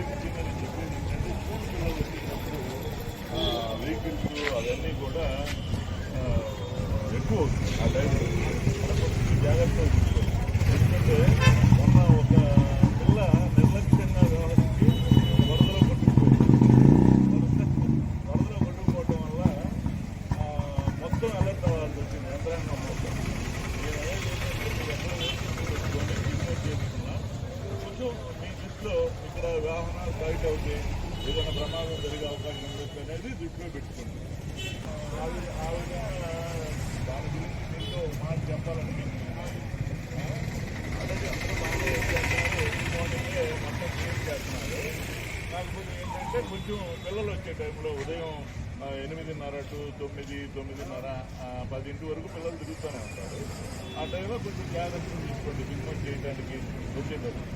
మరీ ముఖ్యంగా నేను చెప్పేది ఏంటంటే స్కూల్ పిల్లలు వచ్చేటప్పుడు వెహికల్స్ అవన్నీ కూడా ఆ, ఎక్కువ అవుతుంది. ఆ టైంలో కొంచెం జాగ్రత్తగా చూసుకోవాలి ఎందుకంటే మొన్న ఒక పిల్ల నిర్లక్ష్యంగా వ్యవహరించి వరదలో కొట్టుకుపోయింది వరదలో కొట్టుకుపోవడం వల్ల ఆ, మొత్తం అలర్ట్ అవ్వాల్సి వచ్చింది. యంత్రాంగం మొత్తం. ఇక్కడ వాహనాలు బయట అవుతాయి ఏదైనా ప్రమాదం జరిగే అవకాశం ఉండొచ్చు అనేది దృష్టిలో పెట్టుకోండి ఆ ఆ విధంగా దాని గురించి మీతో మాట చెప్పాలనిపించింది. అలాగే అందరూ చేస్తున్నారు మార్నింగే మొత్తం క్లీన్ చేస్తున్నారు కాకపోతే ఏంటంటే కొంచెం పిల్లలు వచ్చే టైంలో ఉదయం ఎనిమిదిన్నర టు తొమ్మిది తొమ్మిదిన్నర పదింటి వరకు పిల్లలు తిరుగుతూనే ఉంటారు. ఆ టైంలో కొంచెం జాగ్రత్తలు తీసుకోండి బిజినెస్ చేయడానికి వచ్చేటప్పుడు